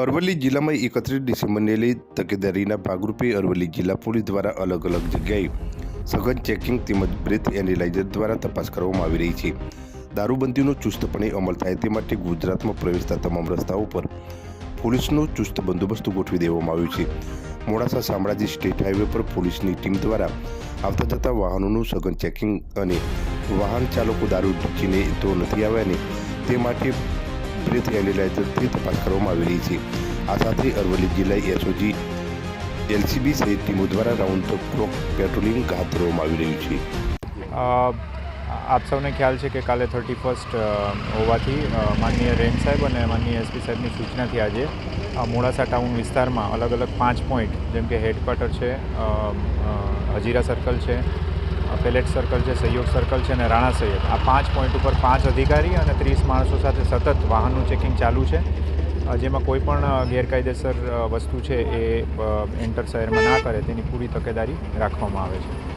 અરવલ્લી જિલ્લામાં એકત્રીસ ડિસેમ્બરને લઈ તકેદારીના ભાગરૂપે અરવલ્લી જિલ્લા પોલીસ દ્વારા અલગ અલગ જગ્યાએ સઘન ચેકિંગ તેમજ બ્રેથ એનાલાઇઝર દ્વારા તપાસ કરવામાં આવી રહી છે. દારૂબંધીનો ચુસ્તપણે અમલ થાય તે માટે ગુજરાતમાં પ્રવેશતા તમામ રસ્તાઓ પર પોલીસનો ચુસ્ત બંદોબસ્ત ગોઠવી દેવામાં આવ્યો છે. મોડાસા શામળાજી સ્ટેટ હાઈવે પર પોલીસની ટીમ દ્વારા આવતા જતા વાહનોનું સઘન ચેકિંગ અને વાહન ચાલકો દારૂ ઢૂંચીને તો નથી આવ્યા ને તે માટે બ્રેથ એનાલાઇઝરથી તપાસ કરવામાં આવી રહી છે. આ સાથે અરવલ્લી જિલ્લા એસઓજી, એલસીબી સહિત ટીમો દ્વારા રાઉન્ડ ધ ક્લોક પેટ્રોલિંગ હાથ ધરવામાં આવી રહ્યું છે. આપ સૌને ખ્યાલ છે કે કાલે થર્ટી ફર્સ્ટ હોવાથી માનનીય રેન્જ સાહેબ અને માનનીય એસપી સાહેબની સૂચનાથી આજે મોડાસા ટાઉન વિસ્તારમાં અલગ અલગ પાંચ પોઈન્ટ, જેમ કે હેડક્વાર્ટર છે હજીરા સર્કલ છે પેલેટ સર્કલ છે સહયોગ સર્કલ છે અને રાણા સૈયદ આ પાંચ પોઈન્ટ ઉપર પાંચ અધિકારી અને ત્રીસ માણસો સાથે સતત વાહનનું ચેકિંગ ચાલુ છે. જેમાં કોઈ પણ ગેરકાયદેસર વસ્તુ છે એ એન્ટર શહેરમાં ના કરે, તેની પૂરી તકેદારી રાખવામાં આવે છે.